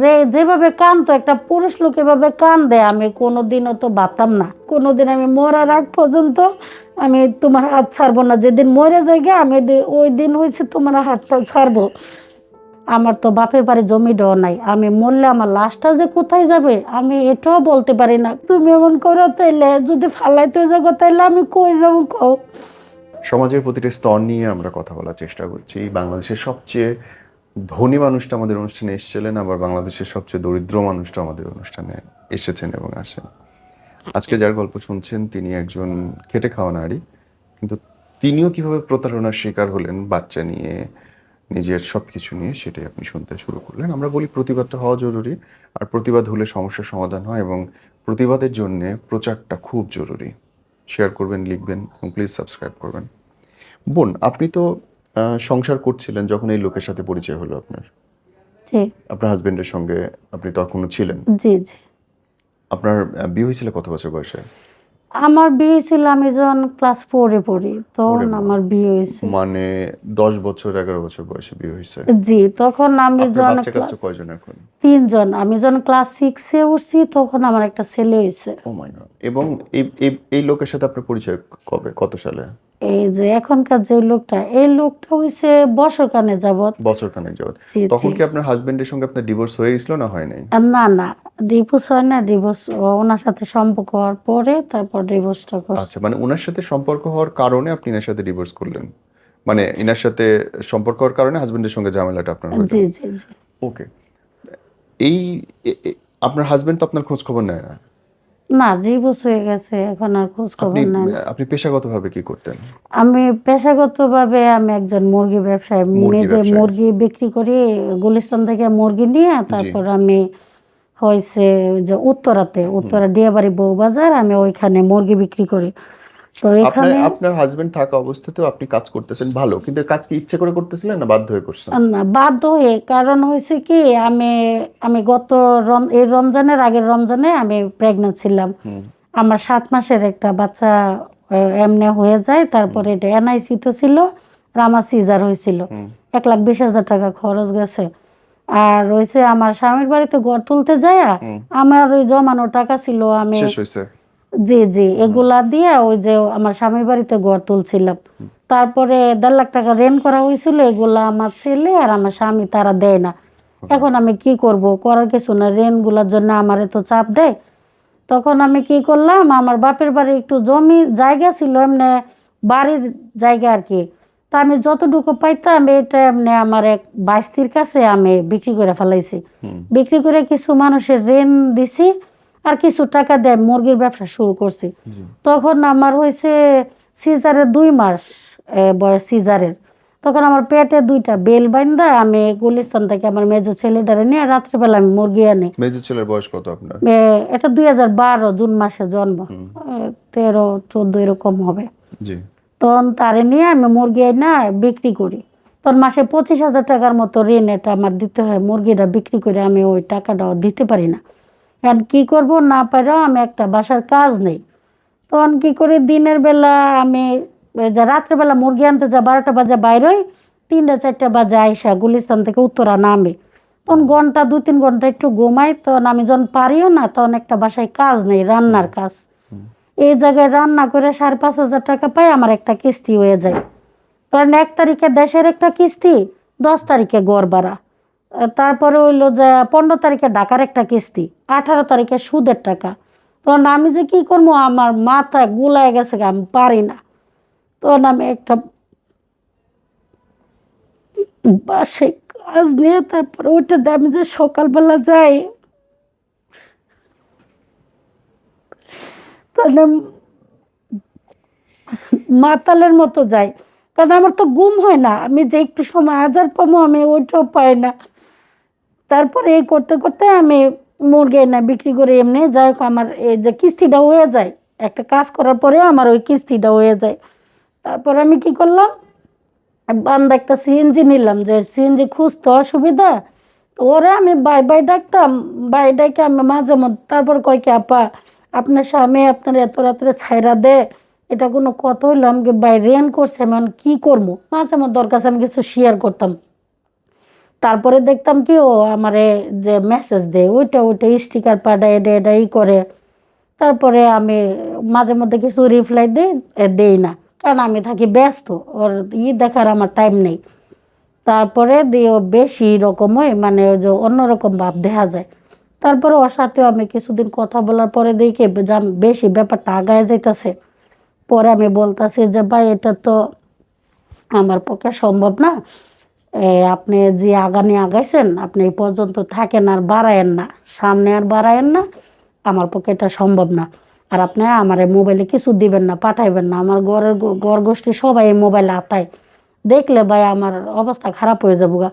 যে যেভাবে কানতো একটা পুরুষ লোক এভাবে কান দেয় আমি কোনোদিনও তো ভাবতাম না। কোনোদিন আমি মরার আগ পর্যন্ত আমি তোমার হাত ছাড়বো না। যেদিন মরে যাই গে, আমি ওই দিন হয়েছে তোমার হাতটা ছাড়বো। আমার তো বাপের বাড়ি জমি দেওয়া নাই। আমি মরলে আমার লাশটা যে কোথায় যাবে আমি এটাও বলতে পারি না। তুমি এমন করো তাইলে যদি ফালাইতে যাব তাইলে আমি কই যাব কও? সমাজের প্রতিটা স্তর নিয়ে আমরা কথা বলার চেষ্টা করছি। বাংলাদেশের সবচেয়ে ধনী মানুষটা আমাদের অনুষ্ঠানে এসেছিলেন, আবার বাংলাদেশের সবচেয়ে দরিদ্র মানুষটা আমাদের অনুষ্ঠানে এসেছেন এবং আসেন। আজকে যার গল্প শুনছেন, তিনি একজন খেটে খাওয়া নারী, কিন্তু তিনিও কীভাবে প্রতারণার শিকার হলেন, বাচ্চা নিয়ে, নিজের সব কিছু নিয়ে, সেটাই আপনি শুনতে শুরু করলেন। আমরা বলি প্রতিবাদটা হওয়া জরুরি, আর প্রতিবাদ হলে সমস্যার সমাধান হয় এবং প্রতিবাদের জন্য প্রচারটা খুব জরুরি। শেয়ার করবেন, লিখবেন এবং প্লিজ সাবস্ক্রাইব করবেন। বোন, আপনি তো সংসার করছিলেন যখন এই লোকের সাথে পরিচয় হলো আপনার? আপনার হাজবেন্ডের সঙ্গে আপনি তখনও ছিলেন? জি জি। আপনার বিয়ে হয়েছিল কত বছর বয়সে? আমার বিয়ে ছিল আমি যখন ক্লাস ফোরে পড়ি তখন আমার বিয়ে হয়েছে। মানে দশ বছর এগারো বছর বয়সে বিয়ে হয়েছে? জি তখন আমি যখন কয়জন এখন? তিনজন। আমি যখন ক্লাস সিক্সে উঠছি তখন আমার একটা ছেলে হয়েছে। গড এবং এই লোকের সাথে আপনার পরিচয় কবে কত সালে? এই যে এখনকার যে লোকটা এই লোকটা হয়েছে বছর কানে যাবৎ। বছর খানেক যাবত তখন কি আপনার হাজবেন্ডের সঙ্গে আপনার ডিভোর্স হয়ে গেছিল না হয় নাই? না না। ডিভোর্স হয় না ডিভোর্স ওনার সাথে সম্পর্ক হওয়ার পরে তারপর ডিভোর্সটা করছে। আচ্ছা মানে ওনার সাথে সম্পর্ক হওয়ার কারণে আপনি এনার সাথে ডিভোর্স করলেন? মানে এনার সাথে সম্পর্ক হওয়ার কারণে হাজবেন্ডের সঙ্গে ঝামেলাটা আপনার জি জি জি। ওকে এই আপনার হাজবেন্ড তো আপনার খোঁজ খবর নেয় না? না ডিভোর্স হয়ে গেছে এখন আর খোঁজ খবর নাই আপনি পেশাগতভাবে কি করতেন? আমি পেশাগতভাবে আমি একজন মুরগি ব্যবসায়ী নিজে ব্যবসায়ী। মুরগি বিক্রি করি গুলিস্তান থেকে মুরগি নিয়ে তারপর আমি হয়েছে যে উত্তরাতে উত্তরা ডিয়াবাড়ি বউবাজার আমি ওইখানে মুরগি বিক্রি করি। তো এখানে আপনার হাজবেন্ড থাকা অবস্থাতেও আপনি কাজ করতেছেন ভালো কিন্তু কাজ কি ইচ্ছে করে করতেছিলেন না বাধ্য হয়ে করছেন? না বাধ্য হয়ে। কারণ হয়েছে কি আমি আমি গত রম এই রমজানের আগের রমজানে আমি প্রেগনেন্ট ছিলাম। আমার সাত মাসের একটা বাচ্চা এমনি হয়ে যায়। তারপরে এটা এনআইসি তো ছিল আর আমার সিজার হয়েছিল এক লাখ বিশ হাজার টাকা খরচ গেছে। আর রয়েছে আমার স্বামীর বাড়িতে ঘর তুলতে যায় আমার ওই জমানো টাকা ছিল আমি জি জি এগুলা দিয়ে ওই যে আমার স্বামীর বাড়িতে ঘর তুলছিলাম। তারপরে দেড় লাখ টাকা রেন্ট করা হয়েছিল এগুলা আমার ছেলে আর আমার স্বামী তারা দেয় না। এখন আমি কি করব? করার কিছু না রেন্টগুলার জন্য আমার তো চাপ দেয়। তখন আমি কি করলাম আমার বাপের বাড়ি একটু জমি জায়গা ছিল এমনি বাড়ির জায়গা আর কি। তা আমি যতটুকু পাইতাম এটা এমনি আমার এক বাইস্তির কাছে আমি বিক্রি করে ফেলাইছি। বিক্রি করে কিছু মানুষের ঋণ দিছি আর কিছু টাকা দেয় মুরগির ব্যবসা শুরু করছি। তখন আমার হয়েছে সিজারের দুই মাস বয়স সিজারের। তখন আমার পেটে দুইটা বেল বাইন্দা আমি গুলিস্তান থেকে আমার মেজো ছেলেটারে নিয়ে রাত্রিবেলা আমি মুরগি আনি। মেজর ছেলের বয়স কত আপনার? এটা দুই হাজার বারো জুন মাসে জন্ম। তেরো চোদ্দ এরকম হবে। জি। তখন তারে নিয়ে আমি মুরগি না বিক্রি করি। তখন মাসে পঁচিশ হাজার টাকার মতো ঋণ এটা আমার দিতে হয়, মুরগিটা বিক্রি করে আমি ওই টাকাটাও দিতে পারি না। এখন কী করব না পারেও আমি একটা বাসার কাজ নেই। তখন কী করি, দিনের বেলা আমি যে রাত্রেবেলা মুরগি আনতে যা বারোটা বাজে বাইরোই তিনটা চারটা বাজে আইসা গুলিস্তান থেকে উত্তরা নামে। তখন ঘণ্টা, দু তিন ঘণ্টা একটু ঘুমাই, তখন আমি যখন পারিও না, তখন একটা বাসায় কাজ নেই, রান্নার কাজ। এই জায়গায় রান্না করে সাড়ে পাঁচ হাজার টাকা পাই আমার একটা কিস্তি হয়ে যায়। কারণ এক তারিখে দেশের একটা কিস্তি, দশ তারিখে গড় ভাড়া তারপরে হইল যে পনেরো তারিখে ঢাকার একটা কিস্তি, আঠারো তারিখে সুদের টাকা। তখন আমি যে কি করব, আমার মাথা গুলায় গেছে আমি পারি না। তখন আমি একটা বাসে কাজ নিয়ে তারপরে ওইটাতে আমি যে সকালবেলা যাই তাহলে মাতালের মতো যাই। কারণ আমার তো গুম হয় না। আমি যে একটু সময় হাজার পাবো আমি ওইটাও পাই না। তারপরে এই করতে করতে আমি মুরগি না বিক্রি করে এমনি। যাই হোক, আমার এই যে কিস্তিটা হয়ে যায়। একটা কাজ করার পরেও আমার ওই কিস্তিটা হয়ে যায়। তারপর আমি কি করলাম, বান্দা একটা সিএনজি নিলাম। যে সিএনজি খুঁজতে অসুবিধা ওরে আমি বাই বাই ডাকতাম। বাই ডাকে আমি মাঝে মধ্যে, তারপর কয় কি, আপা আপনার স্বামী আপনার এত রাত্রে ছাইরা দে এটা কোনো কথা হইল? আমাকে বাই রেন করছে, আমি কী করব? মাঝে মধ্যে দরকার আমি কিছু শেয়ার করতাম। তারপরে দেখতাম কি, ও আমারে যে মেসেজ দেয়, ওইটা ওইটা স্টিকার পাঠায়, এটা এটা ই করে। তারপরে আমি মাঝে মধ্যে কিছু রিপ্লাই দিই দেই না। কারণ আমি থাকি ব্যস্ত, ওর ই দেখার আমার টাইম নেই। তারপরে দিয়ে বেশি রকমই মানে ওই যে অন্যরকম ভাব দেখা যায়। তারপরে ওর সাথেও আমি কিছুদিন কথা বলার পরে দেখি বেশি ব্যাপারটা আগায় যাইতেছে। পরে আমি বলতাছি যে, ভাই, এটা তো আমার পক্ষে সম্ভব না। আপনি যে আগানি আগাইছেন, আপনি এই পর্যন্ত থাকেন আর বাড়ায়েন না। সামনে আর বাড়ায়েন না। আমার পক্ষে এটা সম্ভব না। আর আপনি আমার এই মোবাইলে কিছু দিবেন না, পাঠাইবেন না। আমার ঘরের ঘর গোষ্ঠী সবাই এই মোবাইলে আতায়। দেখলে ভাই, আমার অবস্থা খারাপ হয়ে যাব গা।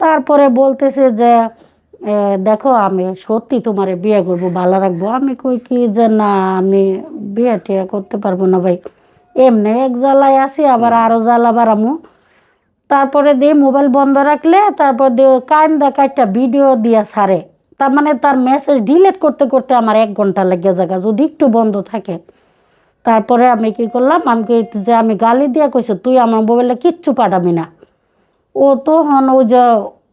তারপরে বলতেছে যে দেখো আমি সত্যি তোমারে বিয়ে করব ভালো রাখব। আমি কই কি যে না আমি বিয়ে টিয়ে করতে পারব না ভাই। এমনি এক জ্বালায় আছি আবার আরও জ্বালা বাড়ামু। তারপরে দিয়ে মোবাইল বন্ধ রাখলে তারপর দিয়ে কান্দা কাটটা ভিডিও দিয়া ছাড়ে তার মানে তার মেসেজ ডিলিট করতে করতে আমার এক ঘণ্টা লেগে জায়গা যদি একটু বন্ধ থাকে। তারপরে আমি কি করলাম আমি কি- যে আমি গালি দিয়া কইছে তুই আমার মোবাইলে কিচ্ছু পাঠাবি না। ও তো হন ওই যে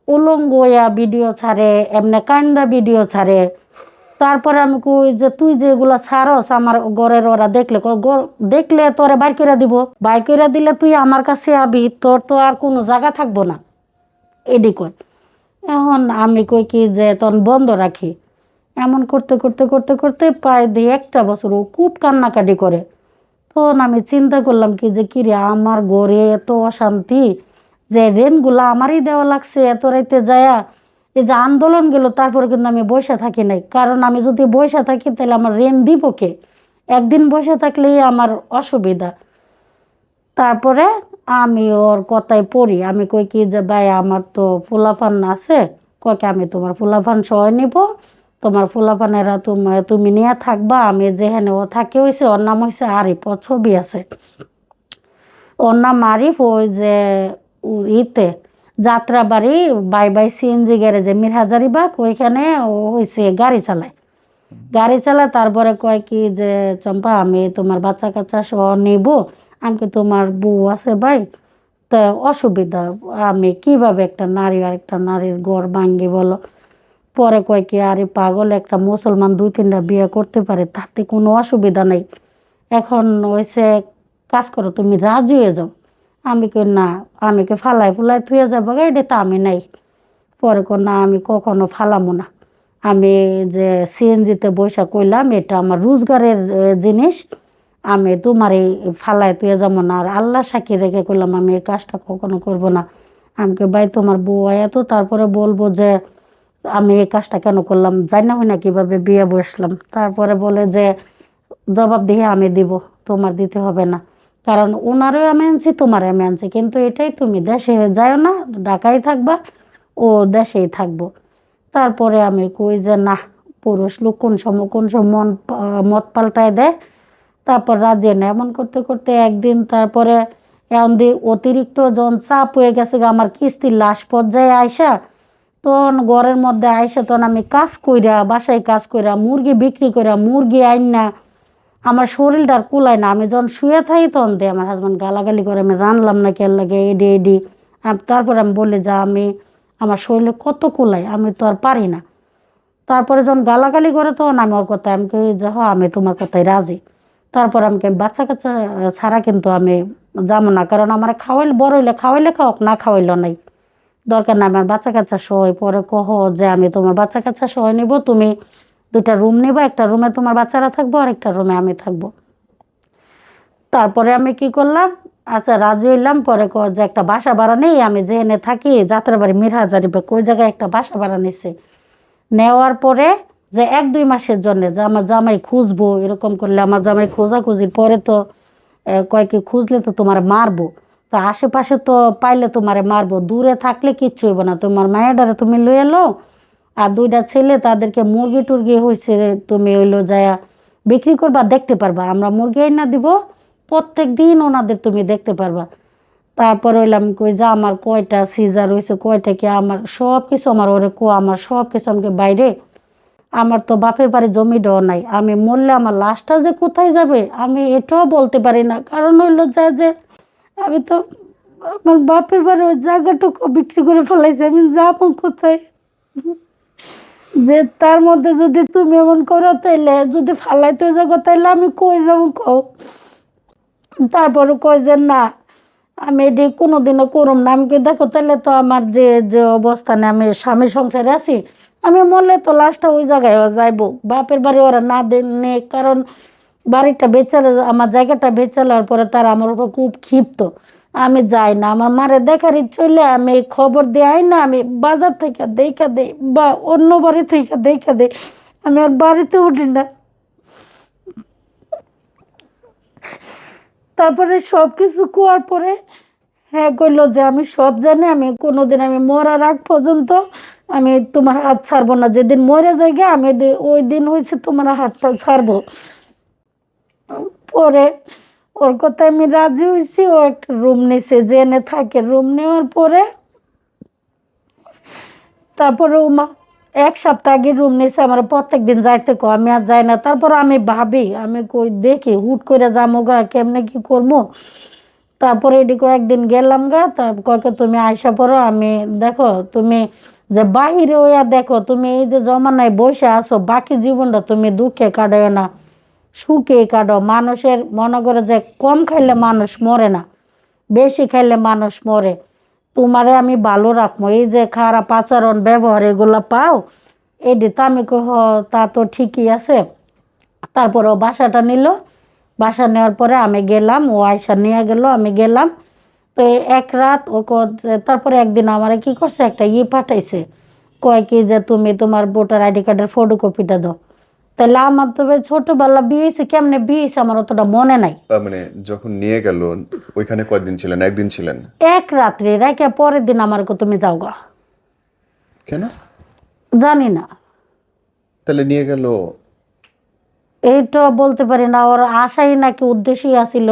উলঙ্গ ভিডিও ছাড়ে এমনি কান্দা ভিডিও ছাড়ে। তারপরে আমি কই যে তুই যেগুলো ছাড়স আমার ঘরের ওরা দেখলে কয়, "গর- দেখলে তোরে বাইর করে দিব? বাইর করে দিলে তুই আমার কাছে আবি তোর তো আর কোনো জায়গা থাকব না। এডি কয়। এখন আমি কই কি যে তখন বন্ধ রাখি। এমন করতে করতে করতে করতে প্রায় দিয়ে একটা বছর ও খুব কান্নাকাটি করে। তখন আমি চিন্তা করলাম কি যে কিরে আমার ঘরে এত অশান্তি। যে রেনগুলো আমারই দেওয়া লাগছে, এত রাইতে যায়া এই যে আন্দোলন গেল, তারপরে কিন্তু আমি বসে থাকি নাই। কারণ আমি যদি বসে থাকি, তাহলে আমার রেন দিব কে? একদিন বসে থাকলেই আমার অসুবিধা। তারপরে আমি ওর কথায় পড়ি, আমি কই কি যে, ভাই, আমার তো ফুলাফান আছে। কয়কে আমি তোমার ফুলাফান সহ নিব। তোমার ফুলাফানেরা তোমার তুমি নিয়ে থাকবা, আমি যেখানে ও থাকে হয়েছে ওর নাম হয়েছে আরিফ, ওর ছবি আছে। ওর নাম আরিফ, ওই যে ইতে, যাত্রাবাড়ি, বাই বাই সিএনজি গ্যারেজে মিরহাজারি বাগ ওইখানে হয়েছে গাড়ি চালায়। গাড়ি চালায়, তারপরে কয় কি যে, চম্পা, আমি তোমার বাচ্চা কাচ্চা সহ নিব, আমি কি তোমার বউ আছে ভাই? তা অসুবিধা, আমি কীভাবে একটা নারী আর একটা নারীর গড় ভাঙ্গি বলো? পরে কয় কি, আরে পাগল, একটা মুসলমান দুই তিনটা বিয়ে করতে পারে, তাতে কোনো অসুবিধা নেই। এখন হয়েছে কাজ করো, তুমি রাজি হয়ে যাও। আমি কই, না, আমি কি ফালাই ফুলাই থুয়ে যাব এটা তো আমি নাই। পরে কো না, আমি কখনো ফালামো না। আমি যে সিএনজিতে বৈশা কইলাম, এটা আমার রোজগারের জিনিস। আমি তোমার এই ফালায় তুই যাব না। আর আল্লাহ সাক্ষী রেখে করলাম আমি এই কাজটা কখনো করব না। আমাকে ভাই, তোমার বউ আয়া তো, তারপরে বলব যে, আমি এই কাজটা কেন করলাম? জানি না হয় না কীভাবে বিয়ে বসলাম। তারপরে বলে যে জবাব দিয়ে আমি দিব, তোমার দিতে হবে না। কারণ ওনারও আমি আনছি তোমার আমি আনছি। কিন্তু এটাই তুমি দেশে যাও না, ঢাকায় থাকবা, ও দেশেই থাকব। তারপরে আমি কই যে না পুরুষ লোক কোন সময় কোন সময় মন মত পাল্টায় দেয়? তারপর রাজি না এমন করতে করতে একদিন তারপরে এমন দিয়ে অতিরিক্ত যখন চাপ হয়ে গেছে আমার কিস্তির লাশ পর্যায়ে আইসা, তখন ঘরের মধ্যে আইসা তখন আমি কাজ কইরা, বাসায় কাজ কইরা, মুরগি বিক্রি কইরা, মুরগি আইন না আমার শরীরটা আর কুলায় না। আমি যখন শুয়ে থাকি তখন দিয়ে আমার হাজব্যান্ড গালাগালি করে, আমি রানলাম না কে লাগে, এডি এডি। তারপরে আমি বলি যা, আমি, আমার শরীরে কত কুলাই আমি তো আর পারি না। তারপরে যখন গালাগালি করে তখন আমি ওর কথায়, আমি যে হ আমি তোমার কথায় রাজি। তারপর আমি বাচ্চা কাচ্চা ছাড়া কিন্তু আমি যাব না, কারণ আমার খাওয়াইলে, বড় হইলে খাওয়াইলে খাওয়াক, না খাওয়াইলে নাই। দরকার না আমার বাচ্চা কাচ্চা সহ, পরে কহ যে আমি তোমার বাচ্চা কাচ্চা সহ নিব, তুমি দুইটা রুম নিবা একটা রুমে তোমার বাচ্চারা থাকব আর একটা রুমে আমি থাকব। তারপরে আমি কি করলাম? আচ্ছা রাজি হইলাম পরে ক যে একটা বাসা ভাড়া নেই আমি যে এনে থাকি যাত্রা বাড়ি মিরহাজারি বা ওই জায়গায় একটা বাসা ভাড়া নিছে। নেওয়ার পরে যে এক দুই মাসের জন্য যে আমার জামাই খুঁজবো এরকম করলে আমার জামাই খোঁজাখুঁজির পরে তো আহ, কয় কি খুঁজলে তো তোমার মারবো। তো আশেপাশে তো পাইলে তোমারে মারবো দূরে থাকলে কিচ্ছু হইব না তোমার মায়েরারে তুমি লই এলো আর দুইটা ছেলে তাদেরকে মুরগি টুরগি হয়েছে তুমি হইল যায়া বিক্রি করবা, দেখতে পারবা। আমরা মুরগি না দিব, প্রত্যেক দিন ওনাদের তুমি দেখতে পারবা। তারপর হইলাম কই যে আমার কয়টা সিজার হয়েছে কয়টা কি আমার সব কিছু আমার ওরে কো, আমার সব কিছু আমাকে বাইরে। আমার তো বাপের বাড়ি জমিটাও নাই। আমি মরলে আমার লাশটা যে কোথায় যাবে, আমি এটাও বলতে পারি না। কারণ হইল যা যে আমি তো আমার বাপের বাড়ি ওই জায়গাটুকু বিক্রি করে ফেলাইছি, আমি যাব কোথায়? যে তার মধ্যে যদি তুমি এমন করো তাইলে যদি ফালাইতে যাব তাইলে আমি কই যাব কও? তারপরে কয় যে না, আমি এটি কোনোদিনও করুম না। আমি দেখো তাহলে তো আমার যে যে অবস্থানে আমি স্বামী সংসারে আছি, আমি মরলে তো লাস্টটা ওই জায়গায় যাইবো। বাপের বাড়ি ওরা না দেনে কারণ বাড়িটা বেচালে, আমার জায়গাটা বেচালার পরে তারা আমার উপর খুব ক্ষিপ্ত। আমি যাই না আমার মারে দেখার ইচ্ছে হইলে আমি খবর দেয় না আমি বাজার থেকে দেখা দেই বা অন্য বাড়ি থেকে দেখা দেই আমি আর বাড়িতে উঠি না। তারপরে সব কিছু কোয়ার পরে হ্যাঁ কইলো যে আমি সব জানি আমি কোনোদিন আমি মরার আগ পর্যন্ত আমি তোমার হাত ছাড়বো না যেদিন মরে যাই গে, আমি ওই দিন হয়েছে তোমার হাতটা ছাড়বো। পরে ওর কথায় আমি রাজি হয়েছি, ও একটা রুম নিছে, জেনে থাকে। রুম নেওয়ার পরে তারপরে ও মা, এক সপ্তাহ আগে রুম নিয়েছে আমার প্রত্যেক দিন যাইতে কো আমি আর যাই না। তারপর আমি ভাবি, আমি কই, দেখি, হুট করে যাব গা, কেমনে কি করব তারপরে এদিকে একদিন গেলাম গা তার কয়েক তুমি আইসা পড়ো, আমি দেখো, তুমি যে বাহিরে ওয়া দেখো, তুমি এই যে জমানায় বসে আছো, বাকি জীবনটা তুমি দুঃখে কাটায় না। সুখে কাটো। মানুষের মনে করে যে কম খাইলে মানুষ মরে না, বেশি খাইলে মানুষ মরে। তোমারে আমি ভালো রাখব। এই যে খারাপ আচরণ, ব্যবহার এগুলো পাও এটি তো আমি কহ, তা তো ঠিকই আছে। তারপর ও বাসাটা নিল। বাসা নেওয়ার পরে আমি গেলাম, ও আয়সা নিয়ে গেল, আমি গেলাম। তো এক রাত ও তারপরে একদিন আমারে কি করছে, একটা ই পাঠাইছে। কয় কি যে তুমি তোমার ভোটার আইডি কার্ডের ফটোকপিটা দাও। তাহলে আমার তো ছোটবেলা বিয়ে হয়েছে কেমনে বিয়ে হয়েছে আমার অতটা মনে নাই। মানে যখন নিয়ে গেল ওইখানে কয়দিন ছিলেন? একদিন ছিলেন? এক রাত্রে রেখে পরের দিন আমার কো তুমি যাও গা। কেন? জানি না। তাহলে নিয়ে গেল? এইটা বলতে পারি না ওর আশাই নাকি উদ্দেশ্যই আছিল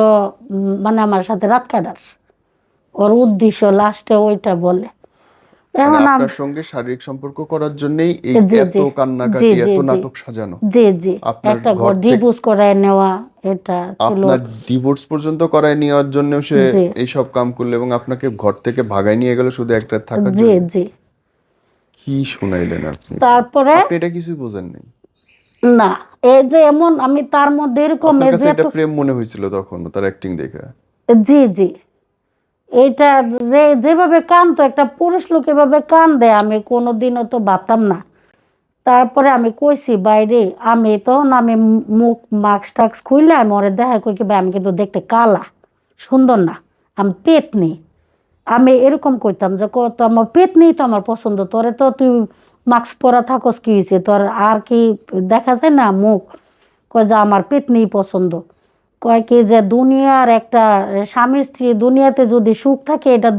মানে আমার সাথে রাত কাটার। ওর উদ্দেশ্য লাস্টে ওইটা বলে। এখন আপনার সঙ্গে শারীরিক সম্পর্ক করার জন্যই এই এত কান্নাকাটি জি, জি, এত নাটক সাজানো। জি জি। একটা ঘর ডিভোর্স করায় নেওয়া এটা ছিল আপনার ডিভোর্স পর্যন্ত করায় নেওয়ার জন্য সে জি। এইসব কাম করল এবং আপনাকে ঘর থেকে ভাগায় নিয়ে গেল শুধু একটা থাকার জন্য? জি। কি শুনাইলেন আপনি? তারপরে আপনি এটা কিছুই বোঝেন নাই। না এই যে এমন আমি তার মধ্যে এরকম এই যে প্রেম মনে হয়েছিল তখন তার অ্যাক্টিং দেখে। জি জি। এইটা যে, যেভাবে কানতো একটা পুরুষ লোক এভাবে কান দেয় আমি কোনোদিনও তো ভাবতাম না। তারপরে আমি কইছি বাইরে আমি তখন আমি মুখ মাস্ক টাক্স খুললে আমি ওরে দেখা কই কি, ভাই, আমি কিন্তু দেখতে কালা, সুন্দর না, আমি পেট নেই আমি এরকম কইতাম যে, কত আমার পেট নেই তো আমার পছন্দ, তোরে তো তুই মাস্ক পরা থাকস কি হয়েছে তোর আর কি দেখা যায় না মুখ? কয় যে, আমার পেট নেই পছন্দ। কয় কি যে দুনিয়ার একটা স্বামী স্ত্রী দুনিয়াতে যদি সুখ থাকে এটা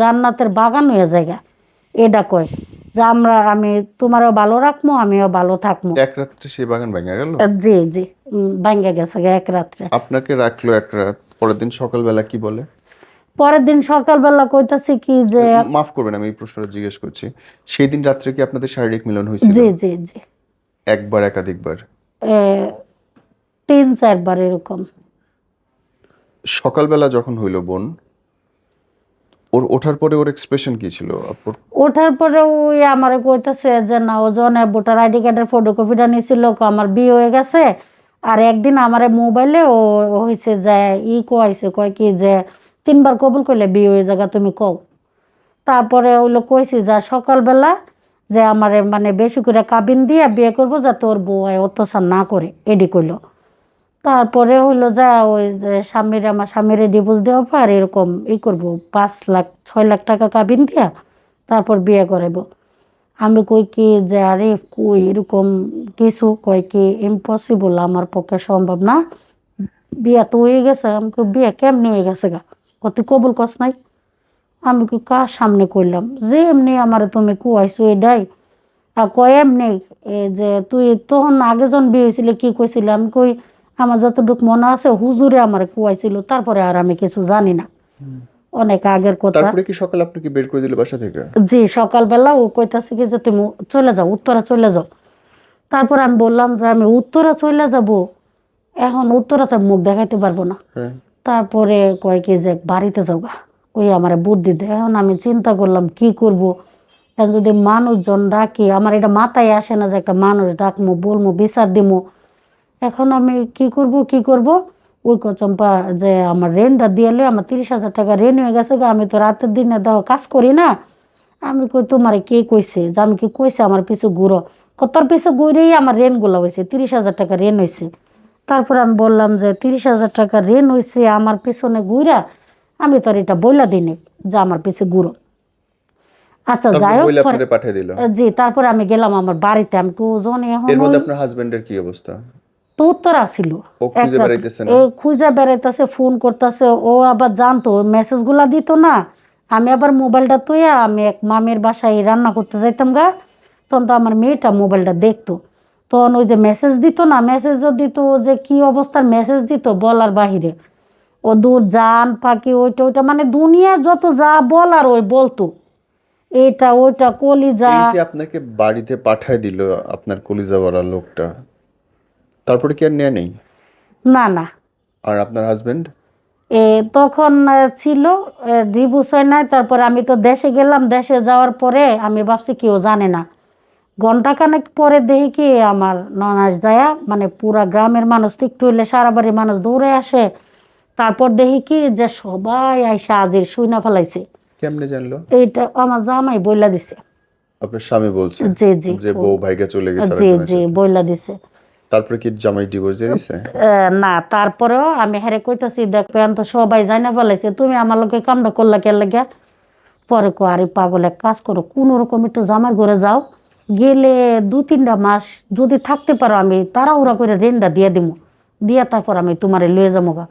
জান্নাতের বাগান হয়ে যায় এটা কয় যে আমরা আমি তোমারও ভালো রাখব আমিও ভালো থাকব এক রাত্রে সেই বাগান ভেঙে গেল? জি জি ভাঙ্গা গেছে এক রাত্রে। আপনাকে রাখল এক রাত পরের দিন সকালবেলা কি বলে? পরের দিন সকালবেলা কইতাছি কি যে মাফ করবেন আমি এই প্রশ্নটা জিজ্ঞেস করছি। সেই দিন রাত্রে কি আপনাদের শারীরিক মিলন হয়েছিল? জি জি জি। একবার একাধিকবার? তিন চারবার এরকম। সকালবেলা যখন হইল বোন, ওর ওঠার পরে ওর এক্সপ্রেশন কি ছিল? ওঠার পরে ওই আমারে কইতাছে যে, না, ও জনে ভোটার আইডি কার্ডের ফটোকপিটা নিছিল আমার বিয়ে হয়ে গেছে। আর একদিন আমার মোবাইলে ও হয়েছে যে, ই কইছে, কয় কি যে, তিনবার কবুল করলে বিয়ে হয়ে জায়গা তুমি কও। তারপরে ওইলো কইছি যা, সকালবেলা যে আমারে মানে বেশি করে কাবিন দিয়ে বিয়ে করব, যাতে ওর বউ অত্যাচার না করে। এডি কইলো। তারপরে হইল যা, ওই যে স্বামীর আমার স্বামীর ডিভোর্স দেওয়া পর এরকম ই করব, পাঁচ লাখ, ছয় লাখ টাকা কাবিন দিয়া তারপর বিয়ে করাইব। আমি কই কি যে, আরে কই এরকম কিছু, কই কি ইম্পসিবল আমার পক্ষে সম্ভব না। বিয়া তো হয়ে গেছে, আমি বিয়া কেমনি হয়ে গেছে গা? তুই কবুল কস নাই? আমি কি কার সামনে করলাম যে এমনি আমার তুমি কুয়াইছো এটাই আর কয় এমনি যে তুই তখন আগে যখন বিয়ে হয়েছিল কি কইছিল? আমি কই আমার যতটুকু মনে আছে হুজুরে আমার কুয়াইছিল তারপরে আর আমি কিছু জানি না। অনেক আগের কথা। তারপরে কি সকালে আপনাকে বের করে দিল বাসা থেকে? জি সকালবেলা ও কইতাছে কি যে তুমি চলে যাও উত্তরা চলে যাও। তারপর আমি বললাম যে আমি উত্তরা চলে যাব এখন উত্তরাতে মুখ দেখাইতে পারব না। হ্যাঁ। তারপরে কয় কি যে বাড়িতে যাও গা। ওই আমার বুদ্ধি দেয় এখন আমি চিন্তা করলাম কি করব? এখন যদি মানুষজন ডাকি আমার এটা মাথায় আসে না যে একটা মানুষ ডাকমো বলব বিচার দিমো। এখন আমি কি করব কি করব? ওই কচম্পা যে আমার রেনটা দিয়ে লই আমার তিরিশ হাজার টাকা রেন হয়ে গেছে গো, আমি তো রাতের দিনে দেখো কাজ করি না। আমি কই তোমার কে কইছে? যে আমি কি কইছে আমার পিছু ঘুরো? কতর পিছু ঘুরেই আমার রেনগুলো হয়েছে তিরিশ হাজার টাকা রেন হয়েছে তারপর আমি বললাম যে তিরিশ হাজার টাকা রেন হয়েছে আমার পিছনে ঘুরা আমি তোর এটা বইলা দিই নাই যে আমার পিছে ঘুরো। আচ্ছা যাই হোক জি তারপরে আমি গেলাম আমার বাড়িতে আমি কো ওজন এখন এর মধ্যে আপনার হাজবেন্ডের কি অবস্থা? তো উত্তর আসিল। ও খুঁজে বেড়াইতেছে খুঁজে বেড়াইতেছে ফোন করতেছে ও আবার জানতো মেসেজগুলা দিত না। আমি আবার মোবাইলটা তুইয়া আমি এক মামের বাসায় রান্না করতে যাইতাম গা তখন তো আমার মেয়েটা মোবাইলটা দেখতো। তখন ওই যে মেসেজ দিত না মেসেজও দিত যে কি অবস্থার মেসেজ দিত বলার বাহিরে। ও দূর জান পাখি ওইটা ওইটা মানে দুনিয়া যত যা বলার ওই বলতো। এটা ওইটা কলিজা। আপনাকে বাড়িতে পাঠায় দিল আপনার কলিজা বড়া লোকটা তারপরে কি আর নেয় নেই? না না। আর আপনার হাজবেন্ড এ তখন ছিল ডিভোর্স হয় নাই তারপর আমি তো দেশে গেলাম দেশে যাওয়ার পরে আমি ভাবছি কেউ জানে না। ঘন্টাখানেক পরে দেখি কি আমার ননাস দায়া মানে পুরা গ্রামের মানুষ একটু হইলে সারা বাড়ির মানুষ দৌড়ে আসে। তারপর দেখি কি যে সবাই আইসা আজির শুইনা ফেলাইছে। কেমনে জানলো? এইটা আমার জামাই বইলা দিছে। আপনার স্বামী বলছে? জি জি। যে বউ ভাইকে চলে গেছে জি জি বইলা দিছে। তারপরে কি জামাই ডিভোর্স দিয়ে দিছে? না, তারপরেও আমি হেরে কইতাছি দেখবেন তো সবাই যাই না ফেলাইছে, তুমি আমার লোকে কামটা করলা কে লাগে? পরে কো আরে পাগল এক কাজ করো, কোনো রকম একটু জামার ঘরে যাও, গেলে দু তিনটা মাস যদি থাকতে পারো আমি, তাড়াহুড়া করে রেনটা দিয়ে দিব দিয়ে তারপর আমি তোমারে লয়ে যাব গা।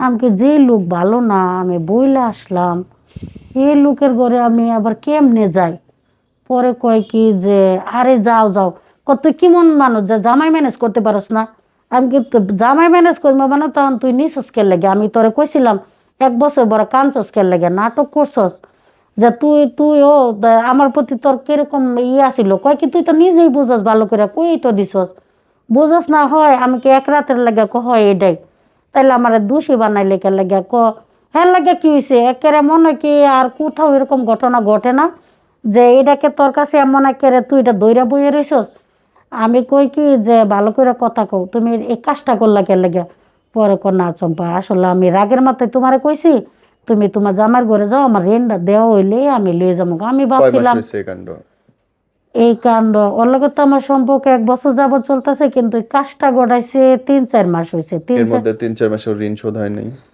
আমাকে যে লোক ভালো না, আমি বইলে আসলাম এই লোকের ঘরে আমি আবার কেমনে যাই? পরে কয় কি যে, আরে যাও যাও কত কেমন মানুষ, যা জামাই ম্যানেজ করতে পারস না। আমি কি তো জামাই ম্যানেজ করব মানে তখন তুই নিছস কে লেগে। আমি তোরে কইছিলাম, এক বছর বড় কাঁদছস কে লেগে, নাটক করছস। যে তুই তুই ও আমার প্রতি তোর কীরকম ইয়ে আসিল কয় কি তুই তো নিজেই বুঝাস ভালো করে, কই তো দিছস? বুঝাস না হয়, আমি কি এক রাতের লাগে ক, হয় এটাই। তাইলে আমার দোষী বানাইলে কে লাগে ক। হ্যাঁ লাগে কি হয়েছে একেরে মনে কি আর কোথাও এরকম ঘটনা ঘটে না, যে এটাকে তোর কাছে এমন একেরে তুই এটা দইরা বইয়ে রইছস আমি কই কি যে ভালো করে কথা কও তুমি এই কাজটা করলা কে লাগে? পরে কো না চম্পা আসলে আমি রাগের মাথায় তোমারে কইছি তুমি তোমার জামার ঘরে যাও আমার রেন্টটা দেওয়া হইলে আমি লয়ে যাব। আমি ভাবছিলাম এই কাণ্ড? ওর লগে তো আমার সম্পর্ক এক বছর যাবত চলতেছে কিন্তু কাজটা গড়াইছে তিন চার মাস হয়েছে তিন চার মাসের ঋণ শোধ হয় নাই? এ,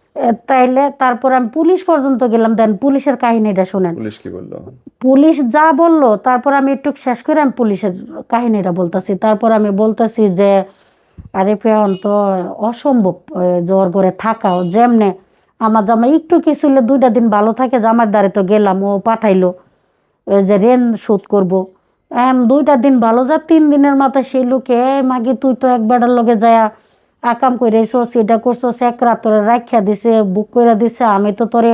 তাইলে তারপর আমি পুলিশ পর্যন্ত গেলাম। দেন পুলিশের কাহিনীটা শোনেন। পুলিশ কি বলল? পুলিশ যা বলল তারপর আমি একটু শেষ করে আমি পুলিশের কাহিনীটা বলতেছি। তারপর আমি বলতেছি যে আরে পেয়ন তো অসম্ভব এ, জ্বর করে থাকাও। যেমনে আমার জামাই একটু কিছু হলে দুইটা দিন ভালো থাকে জামার দ্বারে তো গেলাম ও পাঠাইলো যে রেন শোধ করব। দুইটা দিন ভালো যা তিন দিনের মাথায় সেই লোকে "এই মাগি তুই তো এক বেড়ার লগে যায় আকাম করে এসোস এটা করছোস এক রাত তোরে রাখিয়া দিছে, বুক করে দিছে, আমি তো তোরে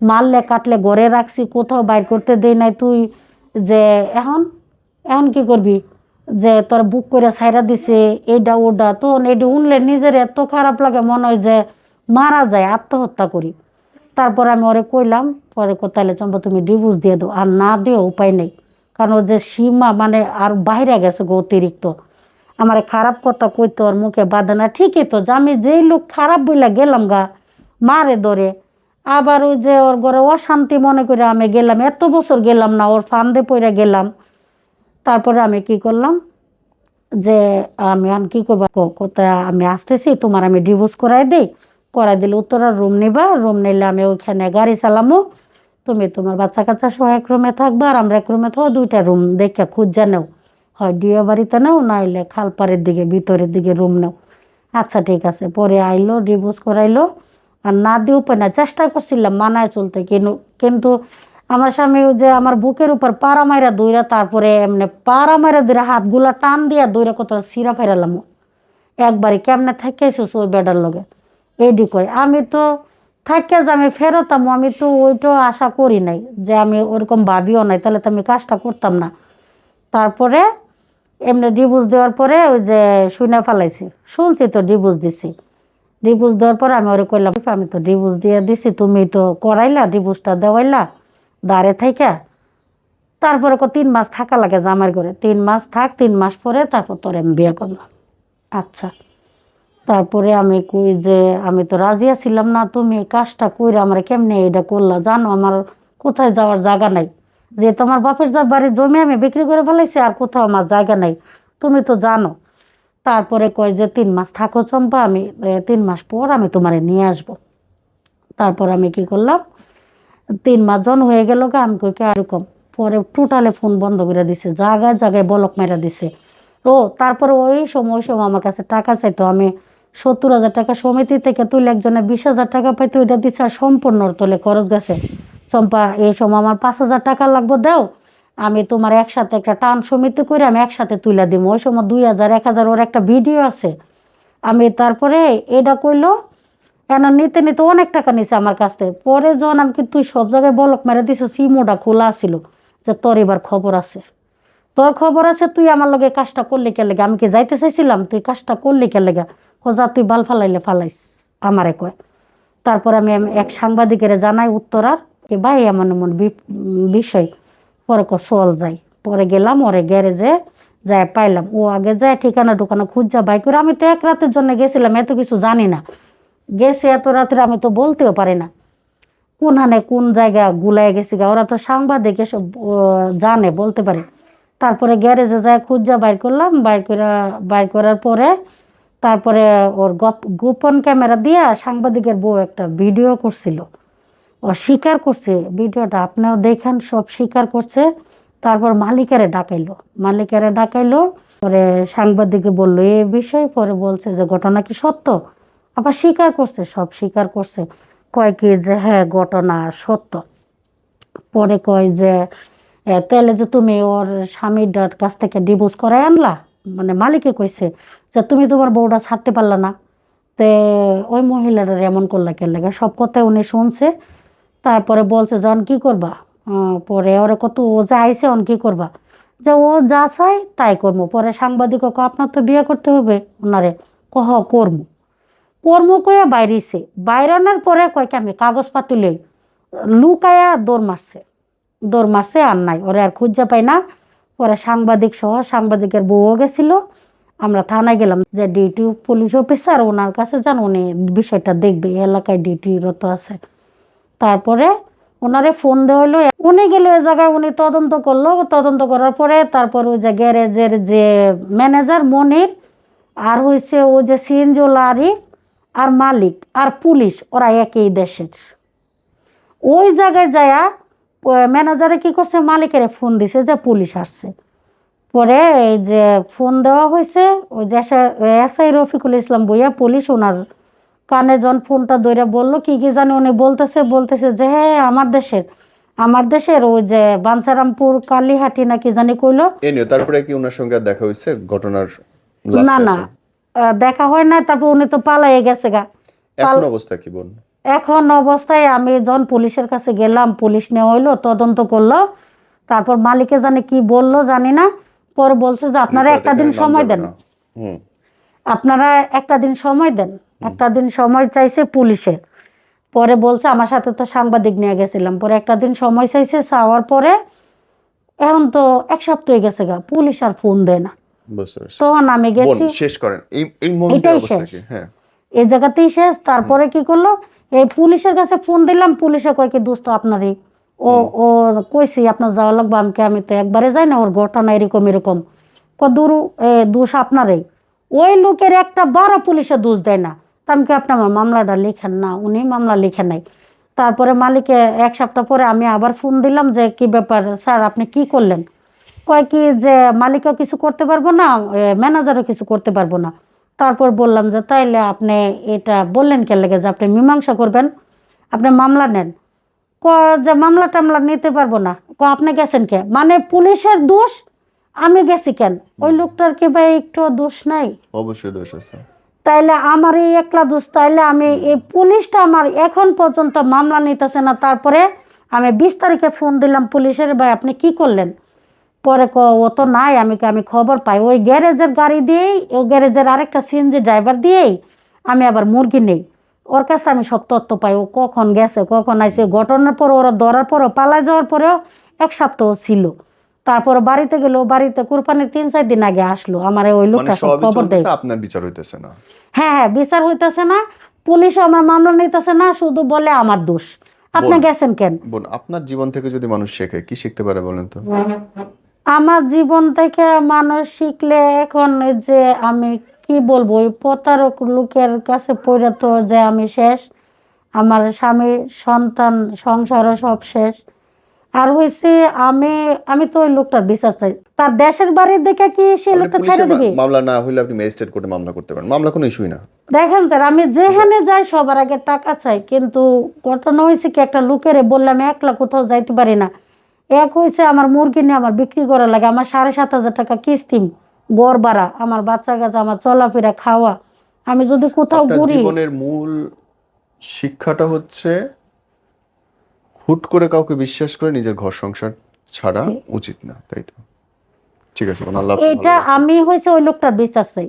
মারলে কাটলে ঘরে রাখছি, কোথাও বাইর করতে দেই নাই তুই, যে এখন এখন কি করবি? যে তোর বুক করে সাইরা দিছে এইটা ওটা তো এটি উনলে নিজের এত খারাপ লাগে, মনে হয় যে মারা যায়, আত্মহত্যা করি। তারপর আমি ওরে কইলাম, পরে কোথায় চম্পা, তুমি ডিভোর্স দিয়ে দাও, আর না দিও উপায় নেই। কারণ যে সীমা মানে আর বাইরে গেছে গো অতিরিক্ত। আমার খারাপ কথা কইতো, ওর মুখে বাঁধে না ঠিকই তো, যে আমি যেই লোক খারাপ বইলা গেলাম গা, মারে ধরে। আবার ওই যে ওর ঘরে অশান্তি মনে করে আমি গেলাম, এত বছর গেলাম না, ওর ফান্দে পড়ে গেলাম। তারপরে আমি কি করলাম যে আমি আর কি করব? কোথায় আমি আসতেছি, তোমার আমি ডিভোর্স করাই দিই। করাই দিলে উত্তরার রুম নিবা রুম নিলে আমি ওইখানে গাড়ি চালামো। তুমি তোমার বাচ্চা কাচ্চা সহ এক রুমে থাকবা আর আমরা এক রুমে থাকব, দুইটা রুম দেখে খুঁজা নেও। হয় ডিও বাড়িতে নেও নাইলে খালপাড়ের দিকে, ভিতরের দিকে রুম নেও। আচ্ছা ঠিক আছে। পরে আইলো ডিভোর্স করাইলো। আর না দিয়ে উপায় না, চেষ্টা করছিলাম মানায় চলতে। কিন্তু কিন্তু আমার স্বামী যে আমার বুকের উপর পাড়া মাইরা দইরা, তারপরে এমনি পাড়া মাইরা দইরা হাতগুলা টান দিয়া দইরা কত সিরা ফেরালাম। একবারে কেমনে থাকে এসেছে ওই বেডার লগে? এইডি কয়, আমি তো থাকে যে আমি ফেরতাম, আমি তো ওইটা আশা করি নাই যে আমি ওরকম ভাবিও নাই, তাহলে তো আমি কাজটা করতাম না। তারপরে এমনি ডিভোর্স দেওয়ার পরে ওই যে শুনে ফেলাইছি। শুনছি তো ডিভোর্স দিছি। ডিভোর্স দেওয়ার পরে আমি ওরে কইলাম, আমি তো ডিভোর্স দিয়ে দিছি, তুমি তো করাইলা ডিভোর্সটা দেওয়াইলা, দাঁড়ে থাইকা। তারপরে কো তিন মাস থাকা লাগে জামার ঘরে। তিন মাস থাক, তিন মাস পরে তারপর তোর আমি বিয়ে করলাম। আচ্ছা। তারপরে আমি কই যে, আমি তো রাজি ছিলাম না, তুমি কাজটা কইরে আমার কেমনে এটা করলা? জানো আমার কোথায় যাওয়ার জায়গা নাই। যে তোমার বাপের যা বাড়ির জমি আমি বিক্রি করে ফেলাইছি আর কোথাও আমার জায়গা নাই। তুমি তো জানো। তারপরে কয় যে তিন মাস থাকো চম্পা, আমি তিন মাস পর আমি তোমারে নিয়ে আসব। তারপর আমি কি করলাম? তিন মাস জন হয়ে গেল আমি কই কি এরকম পরে টোটালে ফোন বন্ধ করে দিছে, জায়গায় জায়গায় বলক মেরা দিছে। ও, তারপরে ওই সময় ওই সময় আমার কাছে টাকা চাইতো। আমি সত্তর হাজার টাকা সমিতি থেকে তুলে একজনে বিশ হাজার টাকা পাইতো, ওইটা দিচ্ছে আর সম্পূর্ণ তোলে খরচ গেছে। চম্পা এই সময় আমার পাঁচ হাজার টাকা লাগবে, দাও। আমি তোমার একসাথে একটা টান সমিতি করে আমি একসাথে তুলে দিব ওই সময় দুই হাজার, এক হাজার ওর একটা ভিডিও আছে। আমি তারপরে এটা কইলো কেন নিতে নিতে অনেক টাকা নিছে আমার কাছ পরে যখন আমি কি তুই সব জায়গায় বলক মেরে দিছে, সিমোটা খোলা ছিল যে তোর এবার খবর আছে। তোর খবর আছে, তুই আমার লগে কাজটা করলি কে লেগে? আমি কি যাইতে চাইছিলাম? তুই কাজটা করলি কে লেগে? যা, তুই বাল ফালাইলে ফালাইস, আমারে কয়। তারপর আমি এক সাংবাদিকের জানাই উত্তরার কি, ভাই এমন এমন বিষয়, পরে ক চল যাই। পরে গেলাম, ওরে গ্যারেজে যায় পাইলাম। ও আগে যায় ঠিকানা টুকানা খুঁজা বাই করে আমি তো এক রাতের জন্য গেছিলাম, এত কিছু জানি না। গেছে এত রাত্রে, আমি তো বলতেও পারি না। কোন হানে কোন জায়গা গুলায় গেছি গা, ওরা তো সাংবাদিক, এসব জানে, বলতে পারে। তারপরে গ্যারেজে যায় খুঁজা বাইর করলাম বাইর করা বাইর করার পরে তারপরে ওর গপ- গোপন ক্যামেরা দিয়া সাংবাদিকের বউ একটা ভিডিও করছিল। ও স্বীকার করছে, ভিডিওটা আপনিও দেখেন, সব স্বীকার করছে। তারপর মালিকারে ডাকাইলো। মালিকারে ডাকাইলো, পরে সাংবাদিকে বলল, এ বিষয়? পরে বলছে যে, ঘটনা কি সত্য? আবার স্বীকার করছে, সব স্বীকার করছে। কয় কি যে হ্যাঁ ঘটনা সত্য। পরে কয় যে তাহলে যে তুমি ওর স্বামীর কাছ থেকে ডিভোর্স করাই আনলা? মানে মালিকে কইছে যে, তুমি তোমার বউটা ছাড়তে পারলা না। তে ওই মহিলাটার এমন করলা কেন লাগে? সব কথা উনি শুনছে। তারপরে বলছে অন, কি করবা? পরে ওরে কত, ও যা আইসে অন, কি করবা? যে, ও যা চাই তাই করব পরে সাংবাদিক ক আপনার তো বিয়ে করতে হবে? ওনারে কহ, কর্ম। কর্ম কইয়া বাইরেছে। বাইরানোর পরে কয়, কি আমি কাগজপাতি লই? লুকায়া দৌড় মারছে। দৌড় মারছে, আর নাই। ওরে আর খুঁজা পাই না। পরে সাংবাদিক সহ সাংবাদিকের বউও গেছিল। আমরা থানায় গেলাম যে, ডিউটি পুলিশ অফিসার, ওনার কাছে যান, উনি বিষয়টা দেখবে। এলাকায় ডিউটিরত আছে। তারপরে ওনারে ফোন দেওয়া হলো। উনি গেল এ জায়গায়, উনি তদন্ত করল। তদন্ত করার পরে তারপর ওই যে গ্যারেজের যে ম্যানেজার মনির আর হয়েছে ও যে সিএনজোল আরিফ আর মালিক আর পুলিশ, ওরা একই দেশের। ওই জায়গায় যায়া ম্যানেজারে কি করছে? মালিকের ফোন দিছে যে পুলিশ আসছে। পরে এই যে ফোন দেওয়া হয়েছে ওই যে এসআই রফিকুল ইসলাম বইয়া পুলিশ ওনার কানে যখন ফোনটা ধরে বলল কি কি জানি উনি বলতেছে বলতেছে যে হ্যাঁ আমার দেশের আমার দেশের ওই যে বাঞ্ছারামপুর কালীহাটি না কি জানি কইলো। তারপরে কি ওনার সঙ্গে দেখা হয়েছে ঘটনার না না দেখা হয় না তারপর উনি তো পালাইয়ে গেছে গা। এখন অবস্থা কি বোন? এখন অবস্থায় আমি যখন পুলিশের কাছে গেলাম পুলিশ নেওয়া হইল তদন্ত করল তারপর মালিকে জানে কি বলল জানি না পরে বলছে যে আপনারা একটা দিন সময় দেন। হুম। আপনারা একটা দিন সময় দেন। একটা দিন সময় চাইছে পুলিশে পরে বলছে আমার সাথে তো সাংবাদিক নিয়ে গেছিলাম। পরে একটা দিন সময় চাইছে চাওয়ার পরে এখন তো এক সপ্তাহ গেছে গা পুলিশ আর ফোন দেয় না। তখন আমি গেছি। শেষ করেন। এই এই এটাই শেষ। কি? হ্যাঁ। এই জায়গাতেই শেষ। তারপরে কি করল? এই পুলিশের কাছে ফোন দিলাম। পুলিশে কয় কি দোস্ত আপনারই ও ও কইছি আপনার যাওয়া লাগবে। আমাকে আমি তো একবারে যাই না ওর ঘটনা এরকম এরকম। ক দূর এ, দোষ আপনারই। ওই লোকের একটা বারো পুলিশে দোষ দেয় না। আমি কি আপনি আমার মামলাটা লিখেন না, উনি মামলা লিখে নাই। তারপরে মালিকে এক সপ্তাহ পরে আমি আবার ফোন দিলাম যে, কি ব্যাপার স্যার, আপনি কি করলেন? কয় কি যে, মালিকও কিছু করতে পারব না ম্যানেজারও কিছু করতে পারব না। তারপর বললাম যে, তাইলে আপনি এটা বললেন কে লেগে যে, আপনি মীমাংসা করবেন, আপনি মামলা নেন। ক যে, মামলা টামলা নিতে পারব না। ক আপনি গেছেন কে? মানে পুলিশের দোষ, আমি গেছি কেন? ওই লোকটার কি ভাই একটু দোষ নাই? অবশ্যই দোষ আছে। তাইলে আমার এই একলা দোষ, তাইলে আমি এই পুলিশটা আমার এখন পর্যন্ত মামলা নিতেছে না। তারপরে আমি বিশ তারিখে ফোন দিলাম পুলিশের, ভাই, আপনি কি করলেন? পরে ক ও তো নাই, আমি কি- আমি খবর পাই। ওই গ্যারেজের গাড়ি দিয়েই, ওই গ্যারেজের আরেকটা সিএনজি ড্রাইভার দিয়েই আমি আবার মুরগি নেই। ওর কাছে আমি সব তথ্য পাই। ও কখন গেছে, কখন আইছে, ঘটনার পর ওরা ধরার পরও পালায় যাওয়ার পরেও এক সপ্তাহ ছিল। তারপর বাড়িতে গেল বাড়িতে কুরবানির তিন চার দিন আগে আসলো। আমার ওই মানে লোকটা সব খবর দেয়। আপনার বিচার হইতেছে না? হ্যাঁ হ্যাঁ বিচার হইতেছে না। পুলিশও আমার মামলা নিতেছে না শুধু বলে আমার দোষ। আপনি গেছেন কেন? বোন আপনার জীবন থেকে যদি মানুষ শেখে কি শিখতে পারে বলেন তো? আমার জীবন থেকে মানুষ শিখলে এখন যে আমি কি বলব ওই প্রতারক লোকের কাছে পড়ে তো যে আমি শেষ। আমার স্বামী সন্তান সংসারও সব শেষ। আর হয়েছে আমি আমি তো ওই লোকটার বিশ্বাস চাই। তার দেশের বাড়ির দেখে কি সেই লোকটা ছেড়ে দিবে? মামলা না হইলে আপনি ম্যাজিস্ট্রেট কোর্টে মামলা করতে পারেন। মামলা কোনো ইস্যুই না। দেখেন স্যার আমি যেখানে যাই সবার আগে টাকা চাই কিন্তু ঘটনা হয়েছে কি একটা লোকেরে বললাম একলা কোথাও যাইতে পারি না। এক হয়েছে আমার মুরগি নিয়ে আমার বিক্রি করা লাগে আমার সাড়ে সাত হাজার টাকা কিস্তি গড় ভাড়া আমার বাচ্চা কাছে আমার চলাফেরা খাওয়া। আমি যদি কোথাও ঘুরি জীবনের মূল শিক্ষাটা হচ্ছে হুট করে কাউকে বিশ্বাস করে নিজের ঘর সংসার ছাড়া উচিত না তাই তো? ঠিক আছে আল্লাহ এটা আমি হয়েছে ওই লোকটা বিচার চাই।